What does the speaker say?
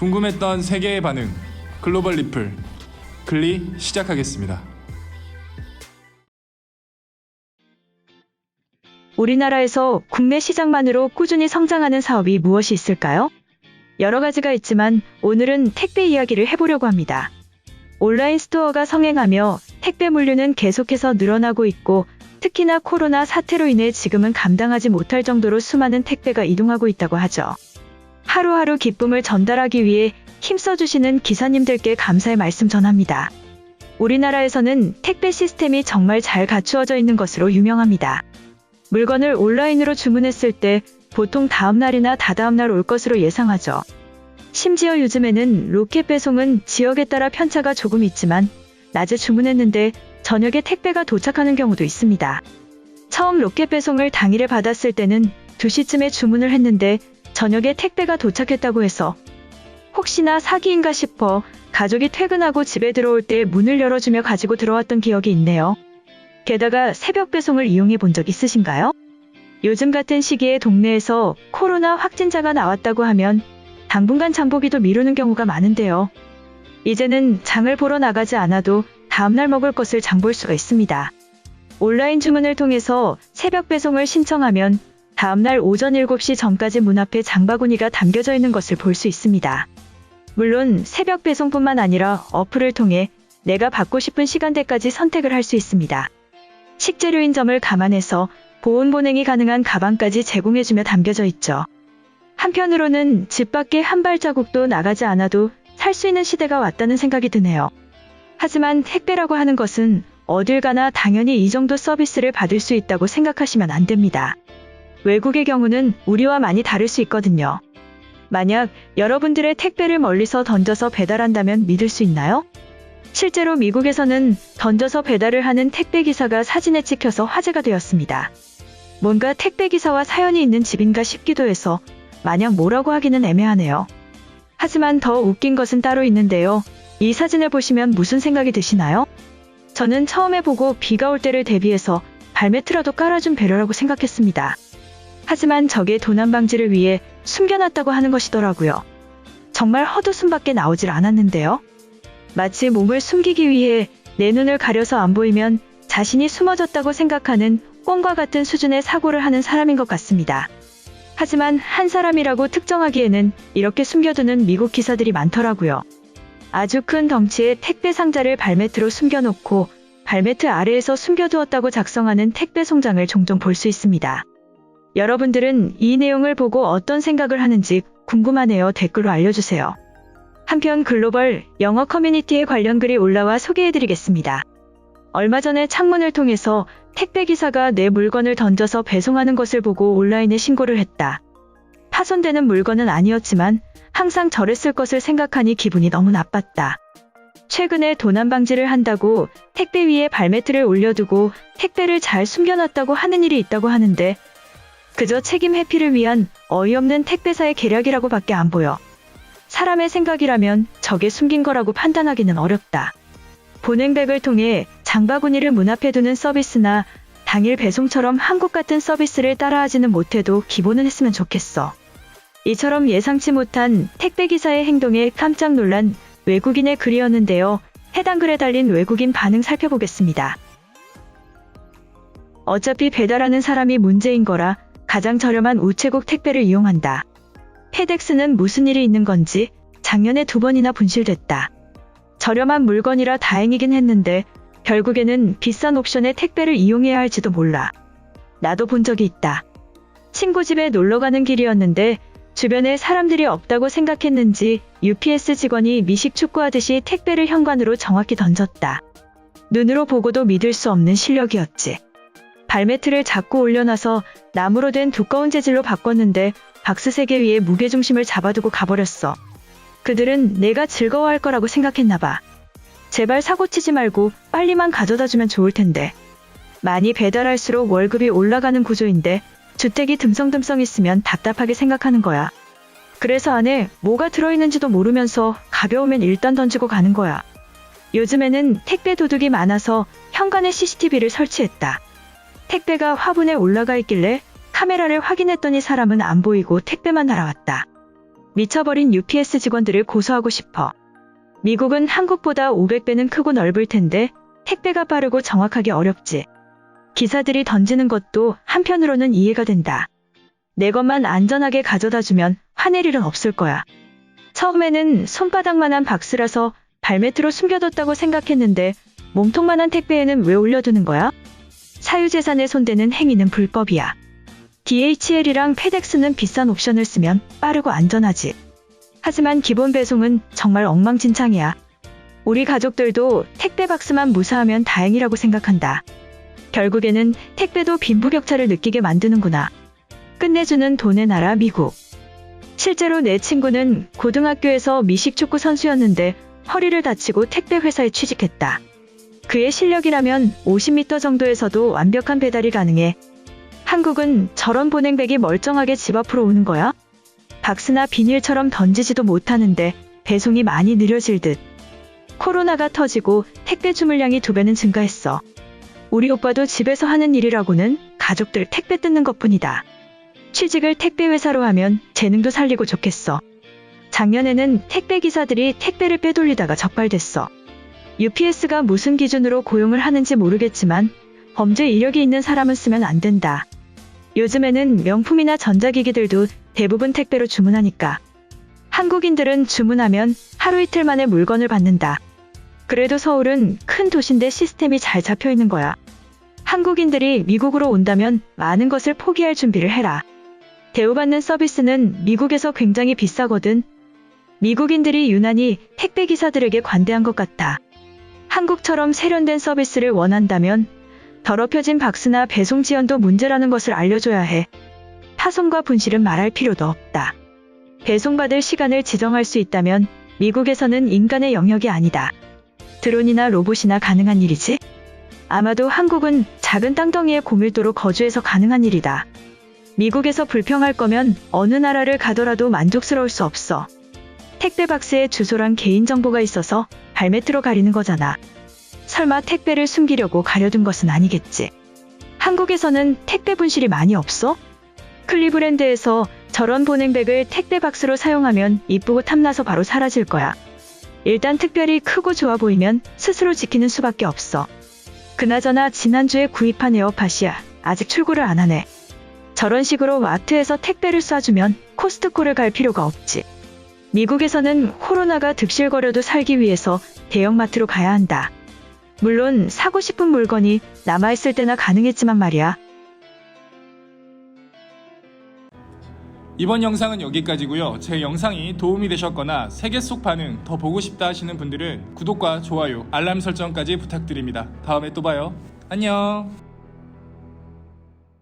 궁금했던 세계의 반응 글로벌 리플 글리 시작하겠습니다. 우리나라에서 국내 시장만으로 꾸준히 성장하는 사업이 무엇이 있을까요? 여러 가지가 있지만 오늘은 택배 이야기를 해보려고 합니다. 온라인 스토어가 성행하며 택배 물류는 계속해서 늘어나고 있고 특히나 코로나 사태로 인해 지금은 감당하지 못할 정도로 수많은 택배가 이동하고 있다고 하죠. 하루하루 기쁨을 전달하기 위해 힘써주시는 기사님들께 감사의 말씀 전합니다. 우리나라에서는 택배 시스템이 정말 잘 갖추어져 있는 것으로 유명합니다. 물건을 온라인으로 주문했을 때 보통 다음날이나 다다음날 올 것으로 예상하죠. 심지어 요즘에는 로켓 배송은 지역에 따라 편차가 조금 있지만 낮에 주문했는데 저녁에 택배가 도착하는 경우도 있습니다. 처음 로켓 배송을 당일에 받았을 때는 2시쯤에 주문을 했는데 저녁에 택배가 도착했다고 해서 혹시나 사기인가 싶어 가족이 퇴근하고 집에 들어올 때 문을 열어주며 가지고 들어왔던 기억이 있네요. 게다가 새벽 배송을 이용해 본 적 있으신가요? 요즘 같은 시기에 동네에서 코로나 확진자가 나왔다고 하면 당분간 장보기도 미루는 경우가 많은데요. 이제는 장을 보러 나가지 않아도 다음날 먹을 것을 장볼 수가 있습니다. 온라인 주문을 통해서 새벽 배송을 신청하면 다음날 오전 7시 전까지 문 앞에 장바구니가 담겨져 있는 것을 볼 수 있습니다. 물론 새벽 배송뿐만 아니라 어플을 통해 내가 받고 싶은 시간대까지 선택을 할 수 있습니다. 식재료인 점을 감안해서 보온 보냉이 가능한 가방까지 제공해주며 담겨져 있죠. 한편으로는 집 밖에 한 발자국도 나가지 않아도 살 수 있는 시대가 왔다는 생각이 드네요. 하지만 택배라고 하는 것은 어딜 가나 당연히 이 정도 서비스를 받을 수 있다고 생각하시면 안 됩니다. 외국의 경우는 우리와 많이 다를 수 있거든요. 만약 여러분들의 택배를 멀리서 던져서 배달한다면 믿을 수 있나요? 실제로 미국에서는 던져서 배달을 하는 택배 기사가 사진에 찍혀서 화제가 되었습니다. 뭔가 택배 기사와 사연이 있는 집인가 싶기도 해서 마냥 뭐라고 하기는 애매하네요. 하지만 더 웃긴 것은 따로 있는데요. 이 사진을 보시면 무슨 생각이 드시나요? 저는 처음에 보고 비가 올 때를 대비해서 발매트라도 깔아준 배려라고 생각했습니다. 하지만 저게 도난 방지를 위해 숨겨놨다고 하는 것이더라고요. 정말 헛웃음밖에 나오질 않았는데요. 마치 몸을 숨기기 위해 내 눈을 가려서 안 보이면 자신이 숨어졌다고 생각하는 꽁과 같은 수준의 사고를 하는 사람인 것 같습니다. 하지만 한 사람이라고 특정하기에는 이렇게 숨겨두는 미국 기사들이 많더라고요. 아주 큰 덩치의 택배 상자를 발매트로 숨겨놓고 발매트 아래에서 숨겨두었다고 작성하는 택배 송장을 종종 볼 수 있습니다. 여러분들은 이 내용을 보고 어떤 생각을 하는지 궁금하네요. 댓글로 알려주세요. 한편 글로벌 영어 커뮤니티에 관련 글이 올라와 소개해드리겠습니다. 얼마 전에 창문을 통해서 택배 기사가 내 물건을 던져서 배송하는 것을 보고 온라인에 신고를 했다. 파손되는 물건은 아니었지만 항상 저랬을 것을 생각하니 기분이 너무 나빴다. 최근에 도난 방지를 한다고 택배 위에 발매트를 올려두고 택배를 잘 숨겨놨다고 하는 일이 있다고 하는데 그저 책임 회피를 위한 어이없는 택배사의 계략이라고 밖에 안 보여. 사람의 생각이라면 저게 숨긴 거라고 판단하기는 어렵다. 보냉백을 통해 장바구니를 문 앞에 두는 서비스나 당일 배송처럼 한국 같은 서비스를 따라하지는 못해도 기본은 했으면 좋겠어. 이처럼 예상치 못한 택배기사의 행동에 깜짝 놀란 외국인의 글이었는데요. 해당 글에 달린 외국인 반응 살펴보겠습니다. 어차피 배달하는 사람이 문제인 거라 가장 저렴한 우체국 택배를 이용한다. 페덱스는 무슨 일이 있는 건지 작년에 두 번이나 분실됐다. 저렴한 물건이라 다행이긴 했는데 결국에는 비싼 옵션의 택배를 이용해야 할지도 몰라. 나도 본 적이 있다. 친구 집에 놀러 가는 길이었는데 주변에 사람들이 없다고 생각했는지 UPS 직원이 미식 축구하듯이 택배를 현관으로 정확히 던졌다. 눈으로 보고도 믿을 수 없는 실력이었지. 발매트를 자꾸 올려놔서 나무로 된 두꺼운 재질로 바꿨는데 박스 3개 위에 무게중심을 잡아두고 가버렸어. 그들은 내가 즐거워할 거라고 생각했나봐. 제발 사고 치지 말고 빨리만 가져다 주면 좋을 텐데. 많이 배달할수록 월급이 올라가는 구조인데 주택이 듬성듬성 있으면 답답하게 생각하는 거야. 그래서 안에 뭐가 들어있는지도 모르면서 가벼우면 일단 던지고 가는 거야. 요즘에는 택배 도둑이 많아서 현관에 CCTV를 설치했다. 택배가 화분에 올라가 있길래 카메라를 확인했더니 사람은 안 보이고 택배만 날아왔다. 미쳐버린 UPS 직원들을 고소하고 싶어. 미국은 한국보다 500배는 크고 넓을 텐데 택배가 빠르고 정확하기 어렵지. 기사들이 던지는 것도 한편으로는 이해가 된다. 내 것만 안전하게 가져다 주면 화낼 일은 없을 거야. 처음에는 손바닥만한 박스라서 발매트로 숨겨뒀다고 생각했는데 몸통만한 택배에는 왜 올려두는 거야? 사유재산에 손대는 행위는 불법이야. DHL이랑 페덱스는 비싼 옵션을 쓰면 빠르고 안전하지. 하지만 기본 배송은 정말 엉망진창이야. 우리 가족들도 택배 박스만 무사하면 다행이라고 생각한다. 결국에는 택배도 빈부격차를 느끼게 만드는구나. 끝내주는 돈의 나라 미국. 실제로 내 친구는 고등학교에서 미식축구 선수였는데 허리를 다치고 택배 회사에 취직했다. 그의 실력이라면 50m 정도에서도 완벽한 배달이 가능해. 한국은 저런 보냉백이 멀쩡하게 집 앞으로 오는 거야? 박스나 비닐처럼 던지지도 못하는데 배송이 많이 느려질 듯. 코로나가 터지고 택배 주물량이 두 배는 증가했어. 우리 오빠도 집에서 하는 일이라고는 가족들 택배 뜯는 것 뿐이다. 취직을 택배 회사로 하면 재능도 살리고 좋겠어. 작년에는 택배 기사들이 택배를 빼돌리다가 적발됐어. UPS가 무슨 기준으로 고용을 하는지 모르겠지만 범죄 이력이 있는 사람은 쓰면 안 된다. 요즘에는 명품이나 전자기기들도 대부분 택배로 주문하니까. 한국인들은 주문하면 하루 이틀 만에 물건을 받는다. 그래도 서울은 큰 도시인데 시스템이 잘 잡혀 있는 거야. 한국인들이 미국으로 온다면 많은 것을 포기할 준비를 해라. 대우받는 서비스는 미국에서 굉장히 비싸거든. 미국인들이 유난히 택배 기사들에게 관대한 것 같아. 한국처럼 세련된 서비스를 원한다면 더럽혀진 박스나 배송 지연도 문제라는 것을 알려줘야 해. 파손과 분실은 말할 필요도 없다. 배송받을 시간을 지정할 수 있다면 미국에서는 인간의 영역이 아니다. 드론이나 로봇이나 가능한 일이지? 아마도 한국은 작은 땅덩이의 고밀도로 거주해서 가능한 일이다. 미국에서 불평할 거면 어느 나라를 가더라도 만족스러울 수 없어. 택배 박스에 주소랑 개인정보가 있어서 발매트로 가리는 거잖아. 설마 택배를 숨기려고 가려둔 것은 아니겠지. 한국에서는 택배 분실이 많이 없어? 클리브랜드에서 저런 보냉백을 택배 박스로 사용하면 이쁘고 탐나서 바로 사라질 거야. 일단 특별히 크고 좋아 보이면 스스로 지키는 수밖에 없어. 그나저나 지난주에 구입한 에어팟이야. 아직 출고를 안 하네. 저런 식으로 마트에서 택배를 쏴주면 코스트코를 갈 필요가 없지. 미국에서는 코로나가 득실거려도 살기 위해서 대형마트로 가야 한다. 물론 사고 싶은 물건이 남아있을 때나 가능했지만 말이야. 이번 영상은 여기까지고요. 제 영상이 도움이 되셨거나 세계 속 반응 더 보고 싶다 하시는 분들은 구독과 좋아요, 알람 설정까지 부탁드립니다. 다음에 또 봐요. 안녕.